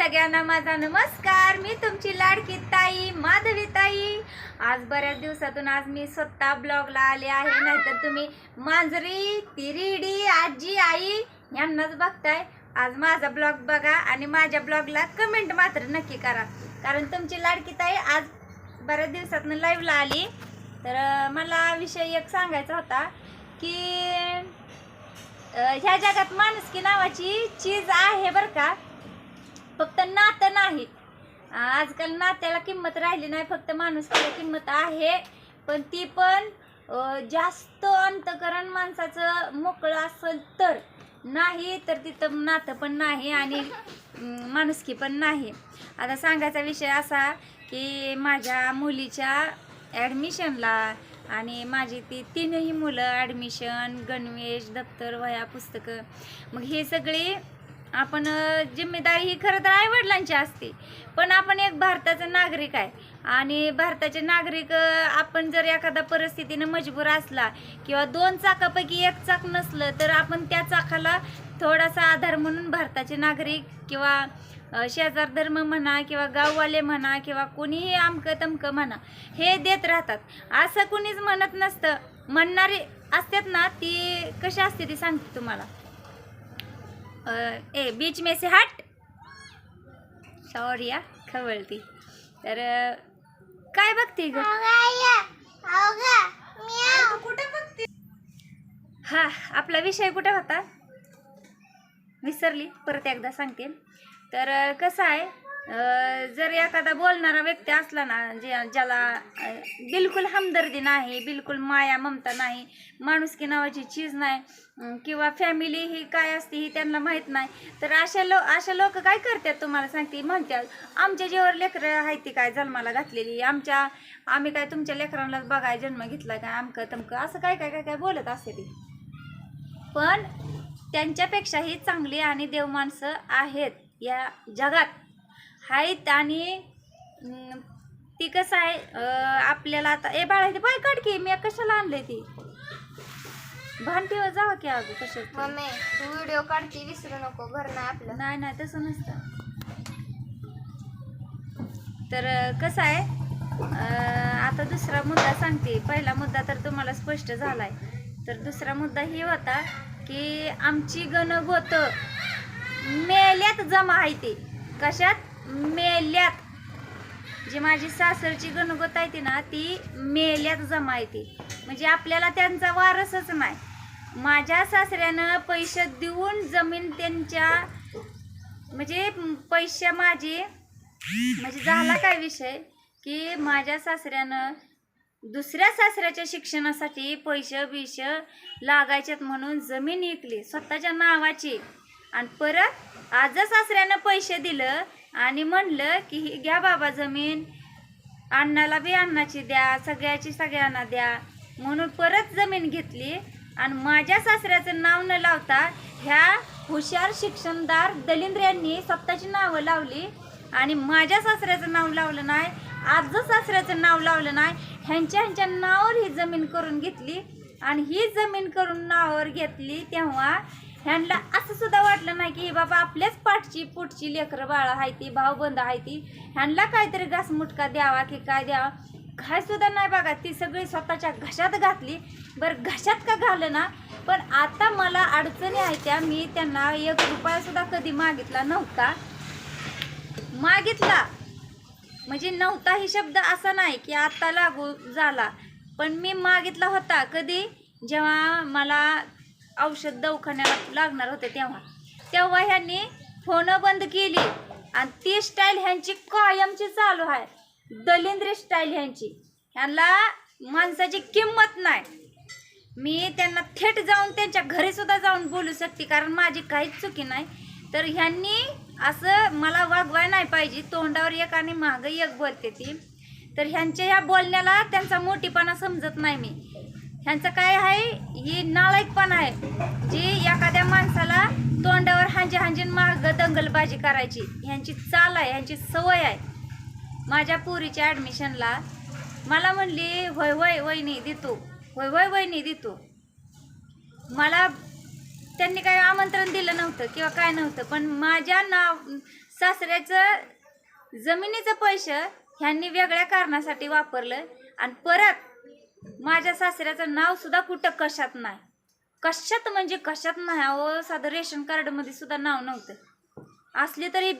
सगळ्यांना माझा नमस्कार. मी तुमची लाडकी ताई माधवी ताई आज बऱ्याच दिवसातून आज मी स्वतः ब्लॉगला आले आहे. नाहीतर तुम्ही मांजरी तिरिडी आजी आई यांनाच बघताय. आज माझा ब्लॉग बघा आणि माझ्या ब्लॉगला कमेंट मात्र नक्की करा. कारण तुमची लाडकी ताई आज बऱ्याच दिवसातून लाईव्हला आली. तर मला विषय एक सांगायचा होता की ह्या जगात माणुसकी नावाची चीज आहे बरं का. फक्त नातं नाही. आजकाल नात्याला किंमत राहिली नाही फक्त माणुसकीला किंमत आहे. पण ती पण जास्त अंतकरण माणसाचं मोकळं असेल तर नाही तर तिथं नातं पण नाही आणि माणुसकी पण नाही. आता सांगायचा विषय असा की माझ्या मुलीच्या ॲडमिशनला आणि माझी ती तीनही मुलं ॲडमिशन गणवेश दप्तर वह्या पुस्तकं मग हे सगळी आपण जिम्मेदारी ही खरं तर आईवडिलांची असते. पण आपण एक भारताचा नागरिक आहे. आणि भारताचे नागरिक आपण जर एखादा परिस्थितीनं मजबूर असला किंवा दोन चाकापैकी एक चाक नसलं तर आपण त्या चाकाला थोडासा आधार म्हणून भारताचे नागरिक किंवा शेजार धर्म म्हणा किंवा गाववाले म्हणा किंवा कोणीही आमकं तमकं म्हणा हे देत राहतात. असं कुणीच म्हणत नसतं. म्हणणारी असतात ना ती कशी असते ती सांगते तुम्हाला. ए बीच में से हट. सॉरी या खवळती तर काय बघते ग? हा आपला विषय कुठे होता? विसरली परत एकदा सांगते तर कसं आहे? जर एखादा बोलणारा व्यक्ती असला ना जे ज्याला बिलकुल हमदर्दी नाही बिलकुल माया ममता नाही माणुसकी नावाची चीज नाही किंवा फॅमिली ही काय असते ही त्यांना माहीत नाही तर अशा लो अशा लोक काय करतात तुम्हाला सांगते? म्हणतात आमच्या जेवर लेकरं आहे ती काय जन्माला घातलेली? आमच्या आम्ही काय तुमच्या लेकरांनाच बघाय जन्म घेतला काय? आमकं तमकं? असं काय काय काय काय बोलत असते ती? पण त्यांच्यापेक्षाही चांगली आणि देव माणसं आहेत या जगात. आहेत आणि ती कसं आहे आपल्याला आता ए बाळा ते पाय काढ की मी कशाला आणले ती? भांडीवर जावा की अगं कशात मम्मी तू व्हिडिओ काढते विसरू नको घर नाही आपलं. नाही नाही तसं नसतं. तर कसं आहे आता दुसरा मुद्दा सांगते. पहिला मुद्दा तर तुम्हाला स्पष्ट झालाय. तर दुसरा मुद्दा ही होता की आमची गणगोत मेल्यात जमा आहे ते. कशात? मेल्यात. जी माझी सासरची गणगत आहे ती ना ती मेल्यात जमा आहे ती. म्हणजे आपल्याला त्यांचा वारसच नाही. माझ्या सासऱ्यानं पैसे देऊन जमीन त्यांच्या म्हणजे पैसे माझे म्हणजे झाला काय विषय? की माझ्या सासऱ्यानं दुसऱ्या सासऱ्याच्या शिक्षणासाठी पैसे बिश लागायच्यात म्हणून जमीन विकली स्वतःच्या नावाची. आणि परत आज सासऱ्यानं पैसे दिलं आणि म्हणलं की ही घ्या बाबा जमीन अण्णाला बी अण्णाची द्या सगळ्याची सगळ्यांना द्या. म्हणून परत जमीन घेतली आणि माझ्या सासऱ्याचं नाव न लावता ह्या हुशार शिक्षणदार दलिंद्र यांनी स्वतःची नावं लावली. आणि माझ्या सासऱ्याचं नाव लावलं नाही आजचं सासऱ्याचं नाव लावलं नाही ह्यांच्या ह्यांच्या नावावर ही जमीन करून घेतली. आणि ही जमीन करून नावावर घेतली तेव्हा ह्यांना असं सुद्धा वाटलं नाही की बाबा आपल्याच पाठची पुढची लेकरं बाळा आहे ती भाऊबंद आहे ती. ह्यांना काहीतरी घासमुटका द्यावा की काय द्यावा? काय सुद्धा नाही बघा ती सगळी स्वतःच्या घशात घातली. बरं घशात का घालं ना? पण आता मला अडचणी आहेत त्या. मी त्यांना एक रुपयासुद्धा कधी मागितला नव्हता. मागितला. म्हणजे नव्हता ही शब्द असा नाही की आता लागू झाला. पण मी मागितला होता कधी? जेव्हा मला औषध दवाखान्याला लागणार होते तेव्हा. तेव्हा ह्यांनी फोन बंद केली. आणि ती स्टाईल ह्यांची कायमची चालू आहे. दलिंद्री स्टाईल ह्यांची. ह्यांना माणसाची किंमत नाही. मी त्यांना थेट जाऊन त्यांच्या घरी सुद्धा जाऊन बोलू शकते कारण माझी काहीच चुकी नाही. तर ह्यांनी असं मला वागवाय नाही पाहिजे. तोंडावर एक आणि मागं एक बोलते ती. तर ह्यांच्या ह्या बोलण्याला त्यांचा मोठीपणा समजत नाही मी. ह्यांचं काय आहे? ही नालायकपणा आहे. जी एखाद्या माणसाला तोंडावर हांजी हांजीन माग दंगलबाजी करायची ह्यांची चाल आहे ह्यांची सवय आहे. माझ्या पुरीच्या ॲडमिशनला मला म्हणली होय होय वहिनी देतो होय होय वहिनी देतो मला त्यांनी काही आमंत्रण दिलं नव्हतं किंवा काय नव्हतं पण माझ्या नाव सासऱ्याचं जमिनीचं पैसे ह्यांनी वेगळ्या कारणासाठी वापरलं आणि परत माझ्या सासऱ्याचं नाव सुद्धा कुठं कशात नाही. कशात म्हणजे कशात नाही अहो साधं रेशन कार्डमध्ये सुद्धा नाव नव्हतं. असली तरी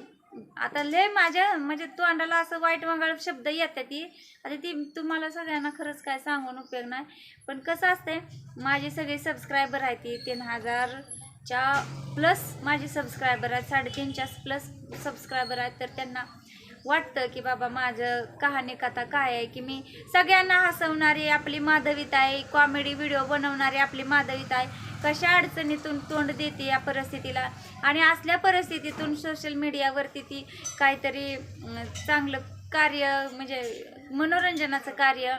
आता लय माझ्या म्हणजे तोंडाला असं वाईट वांगाळ शब्द येतात ती आता ती तुम्हाला सगळ्यांना खरंच काय सांगून उपयोग नाही. पण कसं असतंय माझे सगळे सबस्क्रायबर आहेत ती तीन हजारच्या प्लस माझे सबस्क्रायबर आहेत साडेतीनच्या प्लस सबस्क्रायबर आहेत तर त्यांना वाटतं की बाबा माझं कहाणी कथा काय आहे की मी सगळ्यांना हसवणारी आपली माधवीत आहे कॉमेडी व्हिडिओ बनवणारी आपली माधवीत आहे. कशा अडचणीतून तोंड देते या परिस्थितीला? आणि असल्या परिस्थितीतून सोशल मीडियावरती ती काहीतरी चांगलं कार्य म्हणजे मनोरंजनाचं कार्य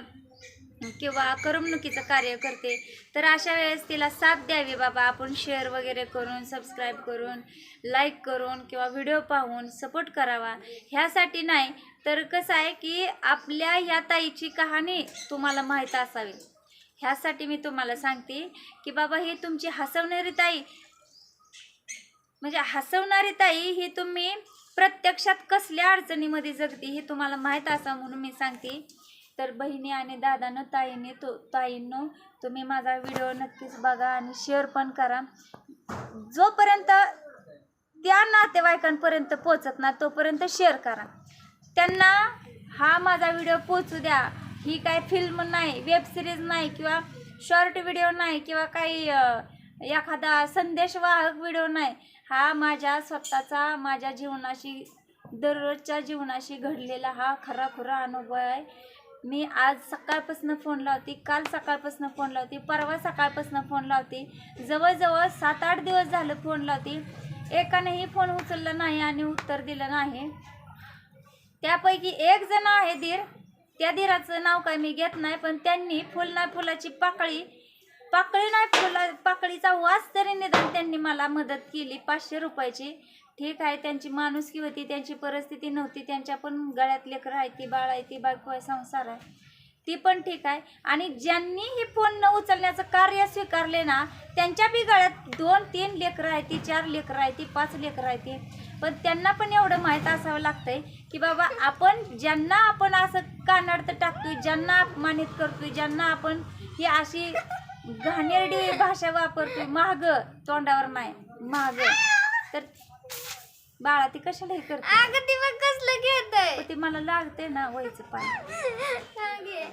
किंवा करमणुकीचं कार्य करते तर अशा वेळेस तिला साथ द्यावी बाबा. आपण शेअर वगैरे करून सबस्क्राईब करून लाईक करून किंवा व्हिडिओ पाहून सपोर्ट करावा. ह्यासाठी नाही तर कसं आहे की आपल्या ह्या ताईची कहाणी तुम्हाला माहीत असावी. ह्यासाठी मी तुम्हाला सांगते की बाबा ही तुमची हसवणारी ताई म्हणजे हसवणारी ताई ही तुम्ही प्रत्यक्षात कसल्या अडचणीमध्ये जगते हे तुम्हाला माहीत असावं म्हणून मी सांगते. तर बहिणी आणि दादानं ताईने तो ताईंनो तुम्ही माझा व्हिडिओ नक्कीच बघा आणि शेअर पण करा. जोपर्यंत त्या नातेवाईकांपर्यंत पोचत ना तोपर्यंत शेअर करा. त्यांना हा माझा व्हिडिओ पोचू द्या. ही काय फिल्म नाही वेबसिरीज नाही किंवा शॉर्ट व्हिडिओ नाही किंवा काही एखादा संदेशवाहक व्हिडिओ नाही. हा माझ्या स्वतःचा माझ्या जीवनाशी दररोजच्या जीवनाशी घडलेला हा खरा खुरा अनुभव आहे. मी आज सकाळपासून फोन लावते काल सकाळपासून फोन लावते परवा सकाळपासून फोन लावते. जवळजवळ सात आठ दिवस झालं फोन लावते. एकानेही फोन उचलला नाही आणि उत्तर दिलं नाही. त्यापैकी एक जण आहे धीर. त्या धीराचं नाव काय मी घेत नाही पण त्यांनी फुल ना फुलाची पाकळी पाकळी नाही फुला पाकळीचा वास तरी निदान त्यांनी मला मदत केली. पाचशे रुपयाची. ठीक आहे त्यांची माणुसकी होती त्यांची परिस्थिती नव्हती त्यांच्या पण गळ्यात लेकरं आहे ती बाळ आहे ती बायको आहे संसार आहे. ती पण ठीक आहे. आणि ज्यांनी ही फोन न उचलण्याचं कार्य स्वीकारले ना त्यांच्या बी गळ्यात दोन तीन लेकरं आहे ती चार लेकरं आहे ती पाच लेकरं आहे ती. पण त्यांना पण एवढं माहीत असावं लागतंय की बाबा आपण ज्यांना आपण असं कानाडतं टाकतोय ज्यांना अपमानित करतोय ज्यांना आपण ही अशी घाणेरडी भाषा वापरतोय महाग तोंडावर नाही महाग तर बाळा ती कशाला हे करते? अगं ती मग कसलं घेतय? पण ते मला लागते ना व्हायचं पाणी.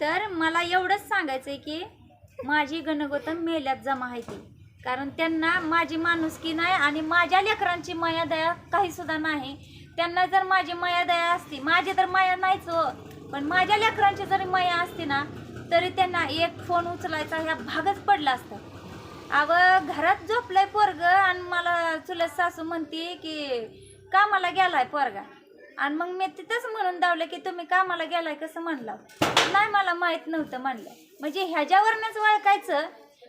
तर मला एवढंच सांगायचंय की माझी गणगोतम मेल्यात जमा आहे ती. कारण त्यांना माझी माणुसकी नाही आणि माझ्या लेकरांची माया दया काही सुद्धा नाही. त्यांना जर माझी माया दया असती माझी तर माया नाहीच हो. पण माझ्या लेकरांची जरी माया असती ना तरी त्यांना एक फोन उचलायचा ह्या भागच पडला असता. अव घरात झोपलंय पोरग आणि मला चुलत सासू म्हणते की कामाला गेलाय पोरगा. आणि मग मी तिथंच म्हणून दावलं की तुम्ही कामाला गेलाय कसं म्हणलं? नाही मला माहीत नव्हतं म्हणलं. म्हणजे ह्याच्यावरनच ओळखायचं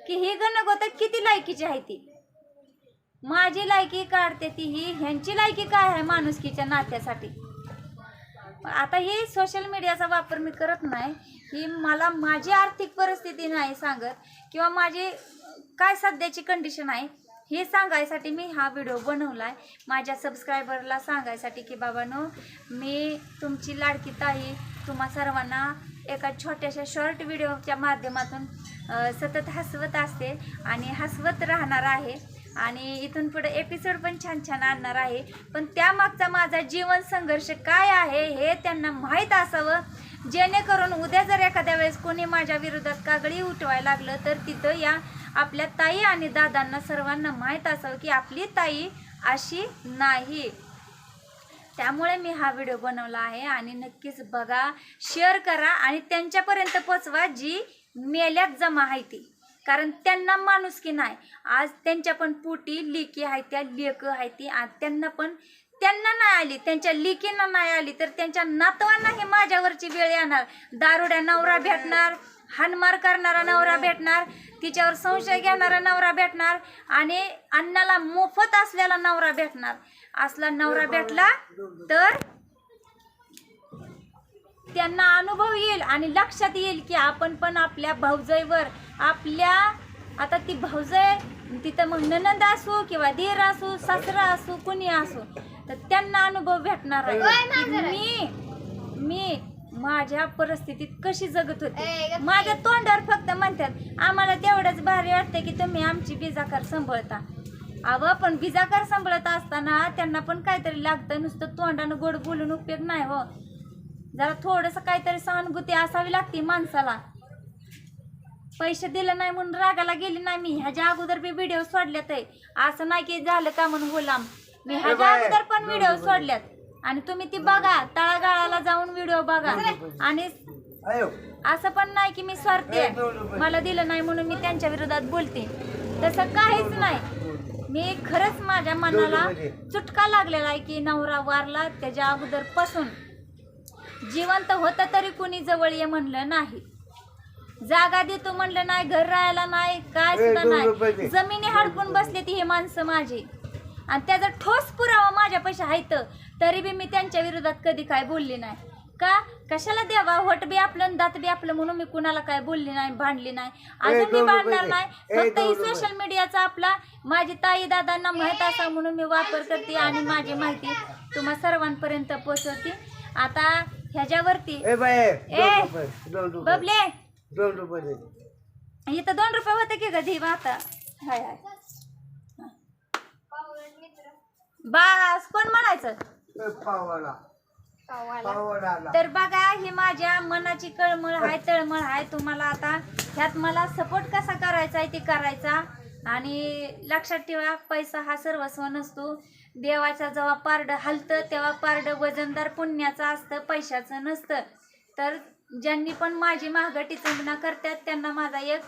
की ही गणगोत किती लायकीची आहे ती. माझी लायकी काढते ती ही ह्यांची लायकी काय आहे माणुसकीच्या नात्यासाठी? आता हे सोशल मीडियाचा वापर मी करत नाही. ही मला माझी आर्थिक परिस्थिती नाही सांगत किंवा माझी काय सध्याची कंडिशन आहे हे सांगायसाठी मी हा व्हिडिओ बनवला आहे माझ्या सबस्क्रायबरला सांगायसाठी की बाबानो मी तुमची लाडकी ताई तुम्हा सर्वांना एका छोट्याशा शॉर्ट व्हिडिओच्या माध्यमातून सतत हसवत असते आणि हसवत राहणार आहे. आणि इथून पुढे एपिसोड पण छान छान आणणार आहे. पण त्यामागचा माझा जीवन संघर्ष काय आहे हे त्यांना माहीत असावं. जेणेकरून उद्या जर एखाद्या वेळेस कोणी माझ्या विरोधात कागळी उठवायला लागलं तर तिथं या आपल्या ताई आणि दादांना सर्वांना माहीत असावं की आपली ताई अशी नाही. त्यामुळे मी हा व्हिडिओ बनवला आहे आणि नक्कीच बघा शेअर करा आणि त्यांच्यापर्यंत पोचवा जी मेल्यात जमा आहे ती. कारण त्यांना माणुसकी नाही. आज त्यांच्या पण पोटी लिकी आहे त्या लेक आहे ती. त्यांना पण त्यांना नाही आली. त्यांच्या लेकींना नाही आली तर त्यांच्या नातवांनाही माझ्यावरची वेळ येणार. दारुड्या नवरा भेटणार हानमार करणारा नवरा भेटणार तिच्यावर संशय घेणारा नवरा भेटणार आणि अन्नाला मोफत असलेला नवरा भेटणार. असला नवरा भेटला तर त्यांना अनुभव येईल आणि लक्षात येईल की आपण पण आपल्या भाऊजाईवर आपल्या आता ती भाऊजाई तिथं मग ननंद असो किंवा दीर असो सासरा असो कुणी असो तर त्यांना अनुभव भेटणार आहे. की. मी मी माझ्या परिस्थितीत कशी जगत होते. माझ्या तोंडावर फक्त म्हणतात आम्हाला तेवढंच भारी वाटतं की तुम्ही आमची बिजाकार सांभाळता. अव पण बिजाकार सांभाळत असताना त्यांना पण काहीतरी लागतं. नुसतं तोंडानं गोड बोलून उपयोग नाही हो. जरा थोडंसं काहीतरी सहानुभूती असावी लागते माणसाला. पैसे दिले नाही म्हणून रागाला गेली नाही मी. ह्याच्या अगोदर बी व्हिडिओ सोडल्यात आहे. असं नाही की झालं का म्हणून बोलाम मी ह्याच्या अगोदर पण व्हिडिओ सोडल्यात. आणि तुम्ही ती बघा. तळागाळाला जाऊन व्हिडिओ बघा. आणि असं पण नाही की मी स्वार्थी आहे. मला दिलं नाही म्हणून मी त्यांच्या विरोधात बोलते. तसं काहीच नाही. मी खरंच माझ्या मनाला चुटका लागलेला आहे की नवरा वारला त्याच्या अगोदरपासून जिवंत होतं तरी कुणी जवळ ये म्हणलं नाही. जागा देतो म्हणलं नाही घर राहायला नाही काय सुद्धा नाही. जमिनी हडकून बसले ती हे माणसं माझी. आणि त्याचा ठोस पुरावा माझ्या पैसे आहेत तरी बी मी त्यांच्या विरोधात कधी काय बोलली नाही. का? कशाला द्यावा होट बी आपलं दात बी आपलं म्हणून मी कुणाला काय बोलली नाही भांडली नाही. अजून मी भांडणार. नाही. फक्त ही. सोशल मीडियाचा आपला माझी ताई दादांना माहीत असा म्हणून मी वापर करते आणि माझी माहिती तुम्हा सर्वांपर्यंत पोहोचवते. आता ह्याच्यावरती. ए बाय ए, दोन रुपये दोन रुपये. बबले. दोन रुपये दे. इथं दोन रुपये होते की कधी आता? हाय हाय. बास कोण म्हणायचं? ए, पावाला. पावाला. आला तर बघा ही माझ्या मनाची कळमळ आहे तळमळ आहे. तुम्हाला आता ह्यात मला सपोर्ट कसा करायचा आहे ते करायचा. आणि लक्षात ठेवा पैसा हा सर्वस्व नसतो. देवाचा जेव्हा पारडं हलतं तेव्हा पारडं वजनदार पुण्याचं असतं पैशाचं नसतं. तर ज्यांनी पण माझी महागटी चंदना करतात त्यांना माझा एक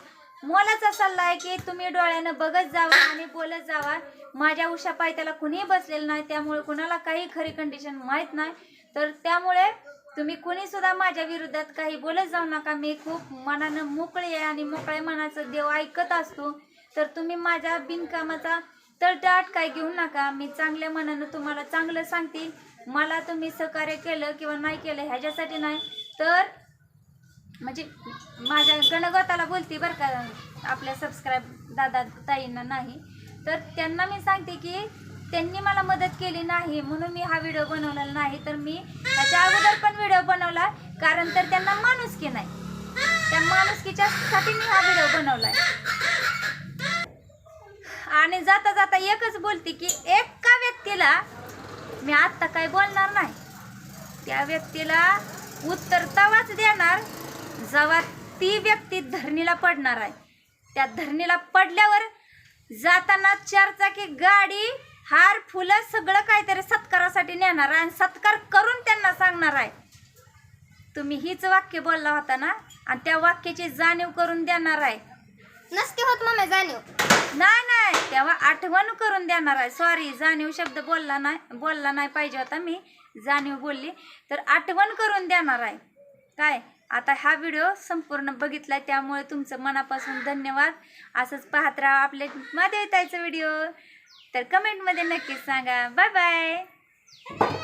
मोलाचा सल्ला आहे की तुम्ही डोळ्यानं बघत जावा आणि बोलत जावा. माझ्या उषा पायथ्याला कुणीही बसलेलं नाही त्यामुळे कुणाला काही खरी कंडिशन माहीत नाही. तर त्यामुळे तुम्ही कुणी सुद्धा माझ्या विरोधात काही बोलत जाऊ नका. मी खूप मनानं मोकळी आहे आणि मोकळ्या मनाचं देव ऐकत असतो. तर तुम्ही माझ्या बिनकामाचा तर तळटाट काय घेऊ नका. मी चांगल्या मनानं तुम्हाला चांगलं सांगते. मला तुम्ही सहकार्य केलं किंवा नाही केलं ह्याच्यासाठी नाही तर म्हणजे माझ्या गणगताला बोलते बरं का आपल्या सबस्क्राईब दादा ताईंना नाही. तर त्यांना मी सांगते की त्यांनी मला मदत केली नाही म्हणून मी हा व्हिडिओ बनवलेला नाही. तर मी त्याच्या अगोदर पण व्हिडिओ बनवला कारण तर त्यांना माणुसकी नाही. त्या माणुसकीच्यासाठी मी हा व्हिडिओ बनवलाय. आणि जाता जाता एकच बोलते की एका व्यक्तीला मी आत्ता काय बोलणार नाही. त्या व्यक्तीला उत्तर तवाच देणार जेव्हा ती व्यक्ती धरणीला पडणार आहे. त्या धरणीला पडल्यावर जाताना चारचाकी गाडी हार फुलं सगळं काहीतरी सत्कारासाठी नेणार आहे आणि सत्कार करून त्यांना सांगणार आहे. तुम्ही हीच वाक्य बोलला होता ना? आणि त्या वाक्याची जाणीव करून देणार आहे. नसते होत मम्मी जाणीव. नाही नाही. तेव्हा आठवण करून देणार आहे. सॉरी जाणीव शब्द बोलला नाही बोलला नाही पाहिजे होता मी. जाणीव बोलली. तर आठवण करून देणार आहे. काय? आता हा व्हिडिओ संपूर्ण बघितला त्यामुळे तुमचं मनापासून धन्यवाद. असंच पाहत राहा आपले माधवीताईचं व्हिडिओ तर कमेंटमध्ये नक्कीच सांगा. Bye bye